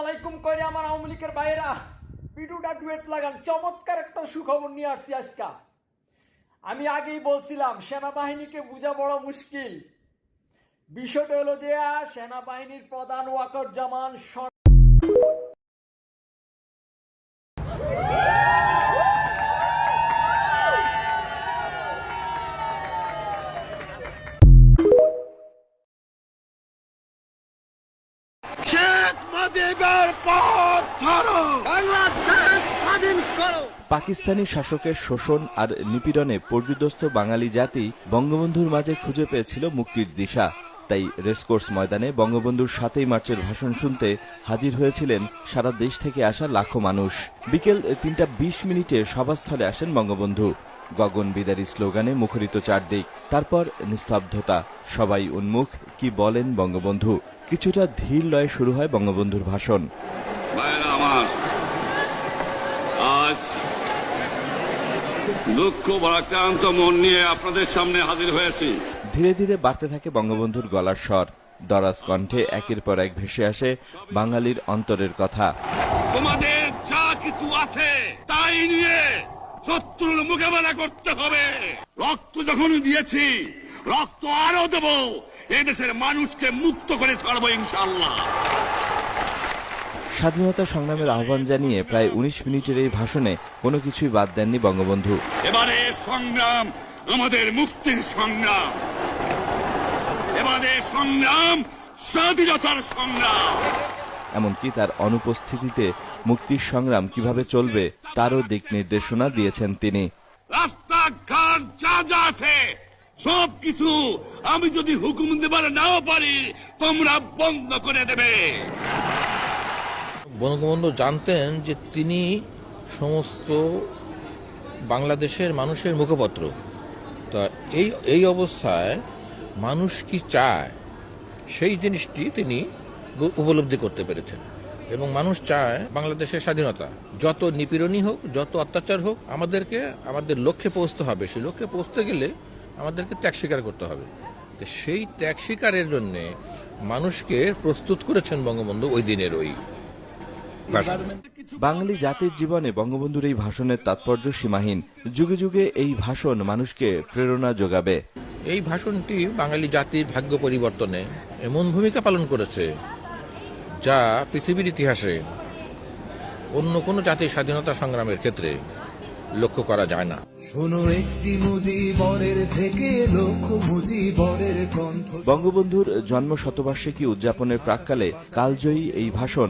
আলাইকুম করে আমার আওয়ামী লীগের বাইরা ভিডিওটা ডুয়েট লাগান, চমৎকার একটা সুখবর নিয়ে আসছি আজকা। আমি আগেই বলছিলাম, সেনাবাহিনীকে বোঝা বড় মুশকিল। বিষয়টা হলো যে, সেনাবাহিনীর প্রধান ওয়াকর জামান পথ ধরো। বাংলাদেশ স্বাধীন করো। পাকিস্তানি শাসকের শোষণ আর নিপীড়নে পর্যুদস্ত বাঙালি জাতি বঙ্গবন্ধুর মাঝে খুঁজে পেয়েছিল মুক্তির দিশা। তাই রেসকোর্স ময়দানে বঙ্গবন্ধুর সাতই মার্চের ভাষণ শুনতে হাজির হয়েছিলেন সারা দেশ থেকে আসা লাখো মানুষ। বিকেল তিনটা বিশ মিনিটে সভাস্থলে আসেন বঙ্গবন্ধু। গগন বিদারী স্লোগানে মুখরিত চারদিক, তারপর নিস্তব্ধতা। সবাই উন্মুখ, কি বলেন বঙ্গবন্ধু? কিছুটা ধীর লয়ে শুরু হয় বঙ্গবন্ধুর ভাষণ। আমার আজ দুঃখ ভারাক্রান্ত মন নিয়ে আপনাদের সামনে হাজির হয়েছি। ধীরে ধীরে বাড়তে থাকে বঙ্গবন্ধুর গলার স্বর। দরাজ কণ্ঠে একের পর এক ভেসে আসে বাঙালির অন্তরের কথা। তোমাদের যা কিছু আছে তাই নিয়ে শত্রুর মোকাবেলা করতে হবে। রক্ত যখন দিয়েছি রক্ত আরও দেব। এদেশের মানুষকে মুক্ত করে ছাড়বো ইনশাল্লাহ স্বাধীনতা সংগ্রামের আহ্বান জানিয়ে প্রায় উনিশ মিনিটের এই ভাষণে কোনো কিছুই বাদ দেননি বঙ্গবন্ধু। এবারে সংগ্রাম আমাদের মুক্তির সংগ্রাম। এবারে সংগ্রাম স্বাধীনতার সংগ্রাম। এমনকি তার অনুপস্থিতিতে মুক্তির সংগ্রাম কীভাবে চলবে তারও দিক নির্দেশনা দিয়েছেন তিনি। রাস্তাঘাট যা যা আছে সব কিছু আমি যদি হুকুম দেবার নাও পারি, তোমরা বন্ধ করে দেবে। বঙ্গবন্ধু জানতেন যে তিনি সমস্ত বাংলাদেশের মানুষের মুখপত্র। তা এই এই অবস্থায় মানুষ কি চায়? সেই জিনিসটি তিনি উপলব্ধি করতে পেরেছেন। এবং মানুষ চায় বাংলাদেশের স্বাধীনতা। যত নিপীড়নই হোক, যত অত্যাচার হোক, আমাদেরকে, আমাদের লক্ষ্যে পৌঁছতে হবে। সেই লক্ষ্যে পৌঁছতে গেলে আমাদেরকে ত্যাগ স্বীকার করতে হবে। সেই ত্যাগ স্বীকারের জন্যে মানুষকে প্রস্তুত করেছেন বঙ্গবন্ধু ওই দিনের ওই বাঙালি জাতির জীবনে বঙ্গবন্ধুর এই ভাষণের তাৎপর্য সীমাহীন। যুগে যুগে এই ভাষণ মানুষকে প্রেরণা যোগাবে। এই ভাষণটি বাঙালি জাতির ভাগ্য পরিবর্তনে এমন ভূমিকা পালন করেছে যা পৃথিবীর ইতিহাসে অন্য কোনো জাতির স্বাধীনতা সংগ্রামের ক্ষেত্রে লক্ষ্য করা যায় না। শোনো একটি মুজিবরের থেকে লক্ষ মুজিবরের কণ্ঠ। বঙ্গবন্ধুর জন্ম শতবার্ষিকী উদযাপনের প্রাককালে কালজয়ী এই ভাষণ